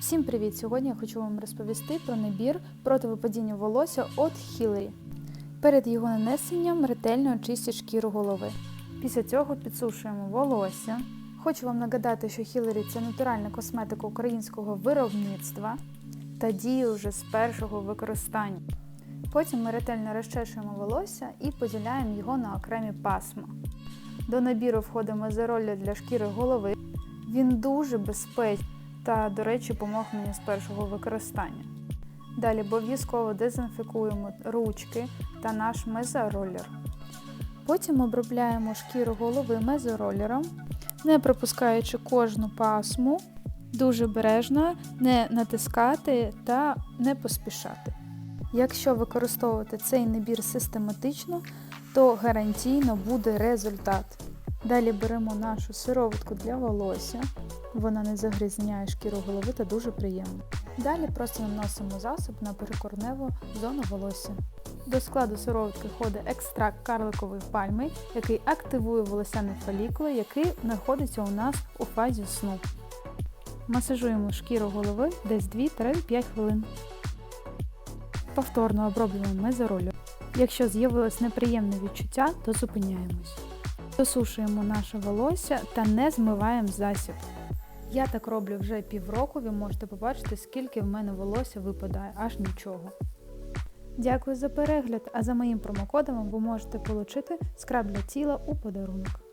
Всім привіт! Сьогодні я хочу вам розповісти про набір проти випадіння волосся від Hillary. Перед його нанесенням ретельно очистіть шкіру голови. Після цього підсушуємо волосся. Хочу вам нагадати, що Hillary – це натуральна косметика українського виробництва та діє вже з першого використання. Потім ми ретельно розчешуємо волосся і поділяємо його на окремі пасма. До набіру входить мезоролля для шкіри голови. Він дуже безпечний та, до речі, помог мені з першого використання. Далі обов'язково дезінфікуємо ручки та наш мезороллер. Потім обробляємо шкіру голови мезороллером, не пропускаючи кожну пасму, дуже бережно, не натискати та не поспішати. Якщо використовувати цей набір систематично, то гарантійно буде результат. Далі беремо нашу сироватку для волосся. Вона не загрізняє шкіру голови та дуже приємна. Далі просто наносимо засіб на перекорневу зону волосся. До складу сироватки входить екстракт карликової пальми, який активує волосяний фолікул, який знаходиться у нас у фазі сну. Масажуємо шкіру голови десь 2-5 хвилин. Повторно оброблюємо мезоролю. Якщо з'явилось неприємне відчуття, то зупиняємось. Досушуємо наше волосся та не змиваємо засіб. Я так роблю вже півроку, ви можете побачити, скільки в мене волосся випадає, аж нічого. Дякую за перегляд, а за моїм промокодом ви можете отримати скраб для тіла у подарунок.